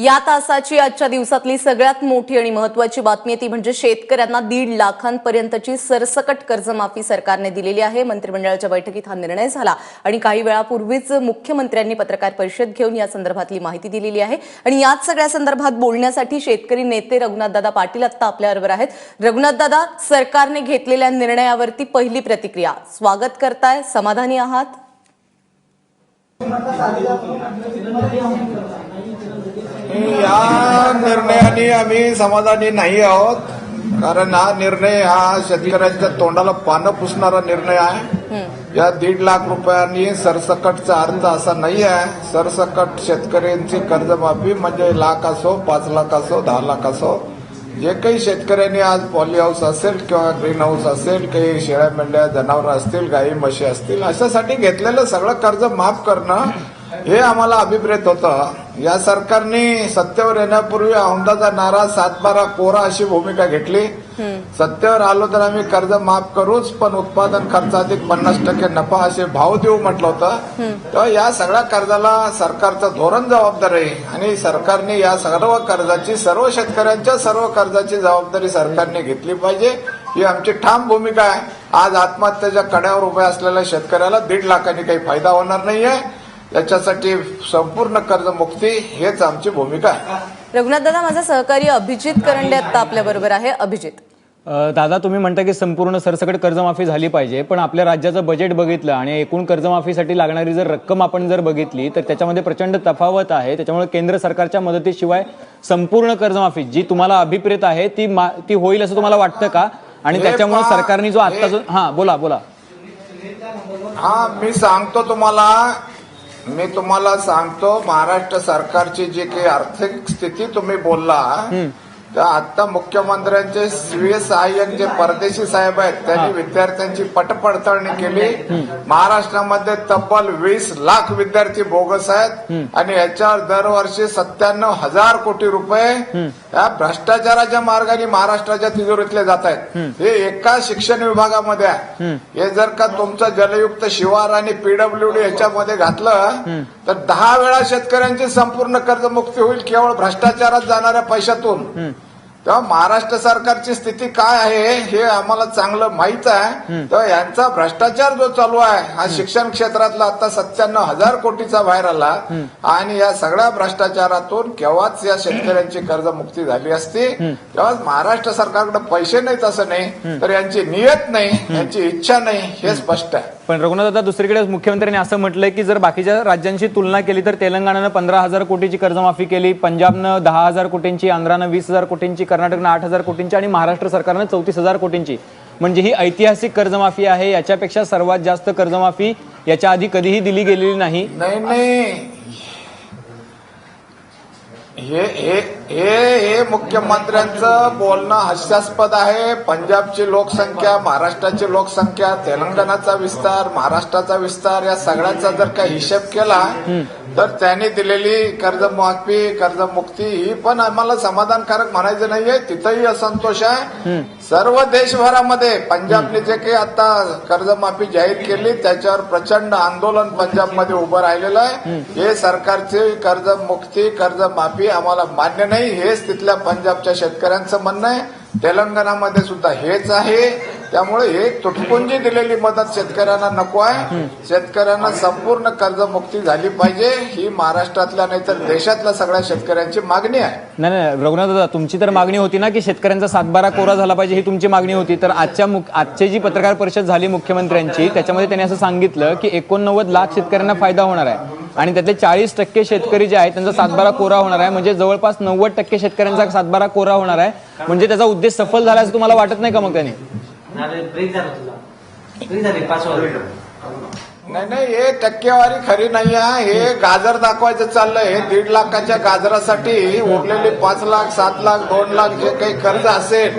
या तासाची आजच्या दिवसातली सगळ्यात मोठी आणि महत्वाची बातमी ती म्हणजे शेतकऱ्यांना दीड लाखांपर्यंतची सरसकट कर्जमाफी सरकारने दिलेली आहे. मंत्रिमंडळाच्या बैठकीत हा निर्णय झाला आणि काही वेळापूर्वीच मुख्यमंत्र्यांनी पत्रकार परिषद घेऊन या संदर्भातली माहिती दिलेली आहे. आणि याच सगळ्या संदर्भात बोलण्यासाठी शेतकरी नेते रघुनाथदादा पाटील आत्ता आपल्याबरोबर आहेत. रघुनाथदादा सरकारने घेतलेल्या निर्णयावरती पहिली प्रतिक्रिया. स्वागत करताय. समाधानी आहात. निर्णयाने आम्ही समाधानी नाही आहोत. कारण हा निर्णय हा शेतकऱ्यांच्या तोंडाला पानं पुसणारा निर्णय आहे. या दीड लाख रुपयांनी सरसकटचा अर्थ असा नाही आहे. सरसकट शेतकऱ्यांची कर्जमाफी म्हणजे लाख असो पाच लाख असो दहा लाख असो. जे काही शेतकऱ्यांनी आज पॉली हाऊस असेल किंवा ग्रीन हाऊस असेल काही शेळ्या मेंढ्या जनावरं असतील गाई म्हशी असतील अशासाठी घेतलेलं सगळं कर्ज माफ करणं हे आम्हाला अभिप्रेत होतं. या सरकारने सत्तेवर येण्यापूर्वी औंधाचा नारा सातबारा कोरा अशी भूमिका घेतली. सत्तेवर आलो तर आम्ही कर्ज माफ करूच पण उत्पादन खर्च अधिक पन्नास टक्के नफा असे भाव देऊ म्हटलं होतं. तर या सगळ्या कर्जाला सरकारचं धोरण जबाबदार आहे. आणि सरकारने या सर्व कर्जाची सर्व शेतकऱ्यांच्या सर्व कर्जाची जबाबदारी सरकारने घेतली पाहिजे. ही आमची ठाम भूमिका आहे. आज आत्महत्येच्या कड्यावर उभ्या असलेल्या शेतकऱ्याला दीड लाखांनी काही फायदा होणार नाहीये. याच्यासाठी संपूर्ण कर्जमुक्ती हेच आमची भूमिका आहे. रघुनाथदादा माझा सहकारी अभिजित करंडे आत्ता आपल्याबरोबर आहे. अभिजित. दादा तुम्ही म्हणता की संपूर्ण सरसकट कर्जमाफी झाली पाहिजे पण आपल्या राज्याचं बजेट बघितलं आणि एकूण कर्जमाफीसाठी लागणारी जर रक्कम आपण जर बघितली तर त्याच्यामध्ये प्रचंड तफावत आहे. त्याच्यामुळे केंद्र सरकारच्या मदतीशिवाय संपूर्ण कर्जमाफी जी तुम्हाला अभिप्रेत आहे ती मा- ती होईल असं तुम्हाला वाटतं का? आणि त्याच्यामुळे सरकारने जो आता जो हा बोला बोला. हा मी सांगतो तुम्हाला मी तुम्हाला सांगतो महाराष्ट्र सरकारची जी काही आर्थिक स्थिती तुम्ही बोलला तर आता मुख्यमंत्र्यांचे स्वीय सहाय्यक जे परदेशी साहेब आहेत त्यांनी विद्यार्थ्यांची पटपडताळणी केली. महाराष्ट्रामध्ये तब्बल वीस लाख विद्यार्थी बोगस आहेत आणि याच्यावर दरवर्षी सत्त्याण्णव हजार कोटी रुपये या भ्रष्टाचाराच्या मार्गाने महाराष्ट्राच्या तिजोरीतले जात आहेत. हे एका शिक्षण विभागामध्ये आहे. हे जर का तुमचं जलयुक्त शिवार आणि पीडब्ल्यूडी याच्यामध्ये घातलं तर दहा वेळा शेतकऱ्यांची संपूर्ण कर्जमुक्ती होईल केवळ भ्रष्टाचारात जाणाऱ्या पैशातून. तेव्हा महाराष्ट्र सरकारची स्थिती काय आहे हे आम्हाला चांगलं माहीत आहे. तेव्हा यांचा भ्रष्टाचार जो चालू आहे हा शिक्षण क्षेत्रातला आता सत्त्याण्णव हजार कोटीचा बाहेर आला. आणि या सगळ्या भ्रष्टाचारातून केव्हाच या शेतकऱ्यांची कर्जमुक्ती झाली असती. तेव्हा महाराष्ट्र सरकारकडे पैसे नाहीत असं नाही तर यांची नियत नाही यांची इच्छा नाही हे स्पष्ट आहे. पण रघुनाथ दुसरीकडे मुख्यमंत्र्यांनी असं म्हटलंय की जर बाकीच्या राज्यांशी तुलना केली तर तेलंगणानं पंधरा हजार कोटीची कर्जमाफी केली पंजाबनं दहा हजार कोटींची आंध्रानं वीस हजार कोटींची कर्नाटकनं आठ हजार कोटींची आणि महाराष्ट्र सरकारनं चौतीस हजार कोटींची. म्हणजे ही ऐतिहासिक कर्जमाफी आहे याच्यापेक्षा सर्वात जास्त कर्जमाफी याच्या आधी कधीही दिली गेलेली नाही नाही. हे हे हे हे मुख्यमंत्र्यांचं बोलणं हास्यास्पद आहे. पंजाबची लोकसंख्या महाराष्ट्राची लोकसंख्या तेलंगणाचा विस्तार महाराष्ट्राचा विस्तार या सगळ्यांचा जर का हिशेब केला तर त्यांनी दिलेली कर्जमाफी कर्जमुक्ती ही पण आम्हाला समाधानकारक म्हणायचं नाहीये. तिथंही असंतोष आहे. सर्व देशभरामध्ये पंजाबने जे काही आता कर्जमाफी जाहीर केली त्याच्यावर प्रचंड आंदोलन पंजाबमध्ये उभं राहिलेलं आहे. हे सरकारची कर्जमुक्ती कर्जमाफी आम्हाला मान्य नाही. हेच तिथल्या पंजाबच्या शेतकऱ्यांचं म्हणणं आहे. तेलंगणामध्ये सुद्धा हेच आहे. त्यामुळे हे तुटपुंजी दिलेली मदत शेतकऱ्यांना नको आहे. शेतकऱ्यांना संपूर्ण कर्जमुक्ती झाली पाहिजे. ही महाराष्ट्रातल्या नाही तर देशातल्या सगळ्या शेतकऱ्यांची मागणी आहे. नाही नाही रघुनाथ दादा तुमची तर मागणी होती ना की शेतकऱ्यांचा सातबारा कोरा झाला पाहिजे ही तुमची मागणी होती. तर आजच्या आजची जी पत्रकार परिषद झाली मुख्यमंत्र्यांची त्याच्यामध्ये त्यांनी असं सांगितलं की एकोणनव्वद लाख शेतकऱ्यांना फायदा होणार आहे. आणि त्यातले चाळीस टक्के शेतकरी जे आहेत त्यांचा सातबारा कोरा होणार आहे. म्हणजे जवळपास नव्वद टक्के शेतकऱ्यांचा सातबारा कोरा होणार आहे. म्हणजे त्याचा उद्देश सफल झाला असं तुम्हाला वाटत नाही का मग त्यांनी? ब्रेक झाला तुझा ब्रेक झाली पाच वाजता नाही नाही हे टक्केवारी खरी नाही आहे. हे गाजर दाखवायचं चाललंय. हे दीड लाखाच्या गाजरासाठी उरलेले पाच लाख सात लाख दोन लाख जे काही कर्ज असेल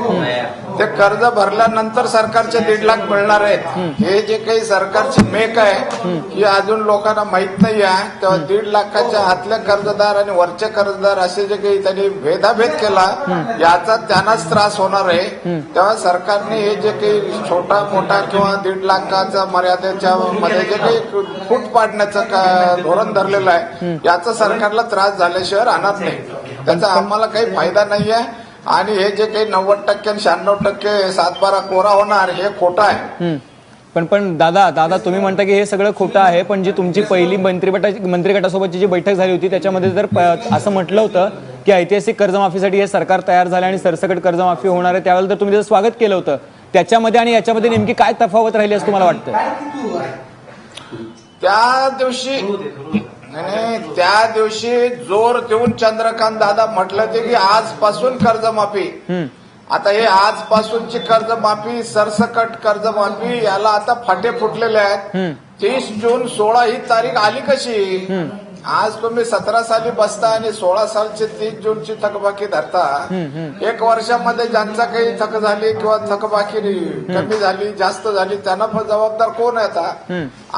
ते कर्ज भरल्यानंतर सरकारचे दीड लाख मिळणार आहेत. हे जे काही सरकारची मेक आहे ही अजून लोकांना माहीत नाही आहे. तेव्हा दीड लाखाच्या आतले कर्जदार आणि वरचे कर्जदार असे जे काही त्यांनी भेदाभेद केला याचा त्यांनाच त्रास होणार आहे. तेव्हा सरकारने हे जे काही छोटा मोठा किंवा दीड लाखाच्या मर्यादेच्या मध्ये जे काही फूट पाडण्याचं का- धोरण धरलेलं आहे याचा सरकारला त्रास झाल्याशिवाय राहणार नाही. त्याचा आम्हाला काही फायदा नाही आहे. आणि हे जे काही नव्वद टक्के आणि शहाण्णव टक्के सातबारा कोरा होणार हे खोटं आहे. हम्म. पण पण दादा दादा तुम्ही म्हणता की हे सगळं खोटं आहे पण जी तुमची पहिली मंत्रिगटाची मंत्रिगटासोबतची जी बैठक झाली होती त्याच्यामध्ये जर प- असं म्हटलं होतं की ऐतिहासिक कर्जमाफीसाठी हे सरकार तयार झालं आणि सरसकट कर्जमाफी होणार आहे त्यावेळेला तर तुम्ही त्याचं स्वागत केलं होतं. त्याच्यामध्ये आणि याच्यामध्ये नेमकी काय तफावत राहिली असं तुम्हाला वाटतं त्या दिवशी त्या दिवशी जोर देऊन चंद्रकांत दादा म्हटलं ते की आजपासून कर्जमाफी. आता हे आजपासूनची कर्जमाफी सरसकट कर्जमाफी याला आता फाटे फुटलेले आहेत. तीस जून सोळा ही तारीख आली कशी? आज तुम्ही सतरा साली बसता आणि सोळा सालची तीस जूनची थकबाकी धरता एक वर्षामध्ये ज्यांचा काही थक झाली किंवा थकबाकी कमी झाली जास्त झाली त्यांना पण जबाबदार कोण आहे आता?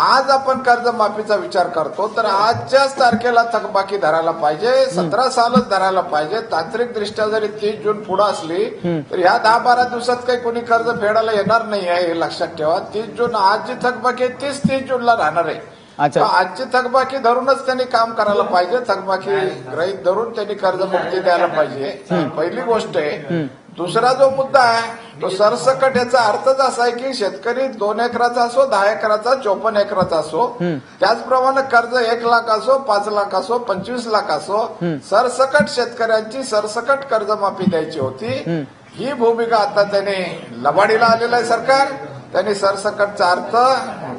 आज आपण कर्जमाफीचा विचार करतो तर आजच्याच तारखेला थकबाकी धरायला पाहिजे सतरा सालच धरायला पाहिजे. तांत्रिक दृष्ट्या जरी तीस जून पुढे असली तर ह्या दहा बारा दिवसात काही कोणी कर्ज फेडायला येणार नाही आहे हे लक्षात ठेवा. तीस जून आज जी थकबाकी आहे तीच तीस जूनला राहणार आहे. अच्छा. तर आजची थकबाकी धरूनच त्यांनी काम करायला पाहिजे. थकबाकी ग्रहित धरून त्यांनी कर्जमुक्ती द्यायला पाहिजे. पहिली गोष्ट आहे दुसरा जो मुद्दा आहे तो सरसकट याचा अर्थच असा आहे की शेतकरी दोन एकराचा असो दहा एकराचा चोपन्न एकराचा असो त्याचप्रमाणे कर्ज एक लाख असो पाच लाख असो पंचवीस लाख असो सरसकट शेतकऱ्यांची सरसकट कर्जमाफी द्यायची होती. ही भूमिका आता त्याने लबाडीला आलेलं आहे सरकार. त्यांनी सरसकटचा अर्थ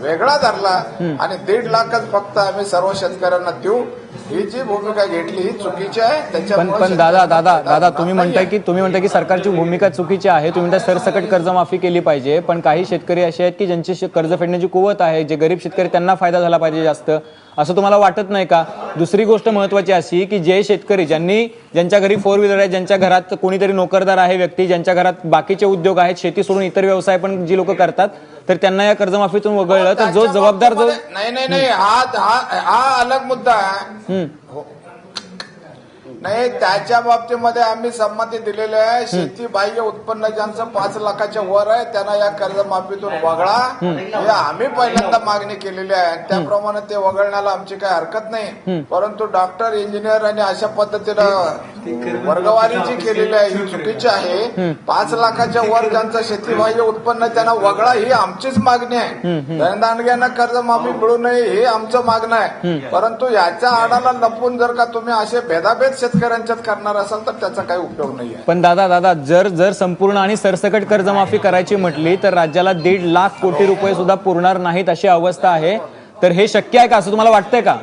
वेगळा धरला आणि दीड लाखच फक्त आम्ही सर्व शेतकऱ्यांना देऊ. ही जी भूमिका घेतली ही चुकीची आहे पण त्याच्यामुळे पण दादा दादा दादा तुम्ही. म्हणताय की तुम्ही म्हणताय की सरकारची भूमिका चुकीची आहे तुम्ही म्हणता सरसकट कर्जमाफी केली पाहिजे पण काही शेतकरी असे आहेत की ज्यांची शे- कर्ज फेडण्याची कुवत आहे जे गरीब शेतकरी त्यांना फायदा झाला पाहिजे जास्त असं तुम्हाला वाटत नाही का दुसरी गोष्ट महत्वाची अशी की जे शेतकरी ज्यांनी ज्यांच्या घरी फोर व्हीलर आहे ज्यांच्या घरात कोणीतरी नोकरदार आहे व्यक्ती ज्यांच्या घरात बाकीचे उद्योग आहेत शेती सोडून इतर व्यवसाय पण जी लोक करतात तर त्यांना या कर्जमाफीतून वगळलं तर जो जबाबदार जो नाही नाही नाही हा हा हा अलग मुद्दा आहे. हम्म. नाही त्याच्या बाबतीमध्ये आम्ही संमती दिलेली आहे. शेती बाह्य उत्पन्न ज्यांचं पाच लाखाच्या वर आहे त्यांना या कर्जमाफीतून वगळा. हे आम्ही पहिल्यांदा मागणी केलेली आहे. त्याप्रमाणे ते वगळण्याला आमची काही हरकत नाही. परंतु डॉक्टर इंजिनियर आणि अशा पद्धतीनं वर्गवारी जी केलेली आहे ही चुकीची आहे. पाच लाखाच्या वर ज्यांचं शेतीबाह्य उत्पन्न त्यांना वगळा ही आमचीच मागणी आहे. धनदांडग्यांना कर्जमाफी मिळू नये हे आमचं मागणं आहे. परंतु याच्या आडाला लपून जर का तुम्ही असे भेदाभेद शेतकऱ्यांच्यात करणार असाल तर त्याचा काही उपयोग नाही पण दादा दादा जर जर संपूर्ण आणि सरसकट कर्जमाफी करायची म्हटली तर राज्याला दीड लाख कोटी रुपये सुद्धा पुरणार नाहीत अशी अवस्था आहे. तर हे शक्य आहे का असं तुम्हाला वाटतंय का?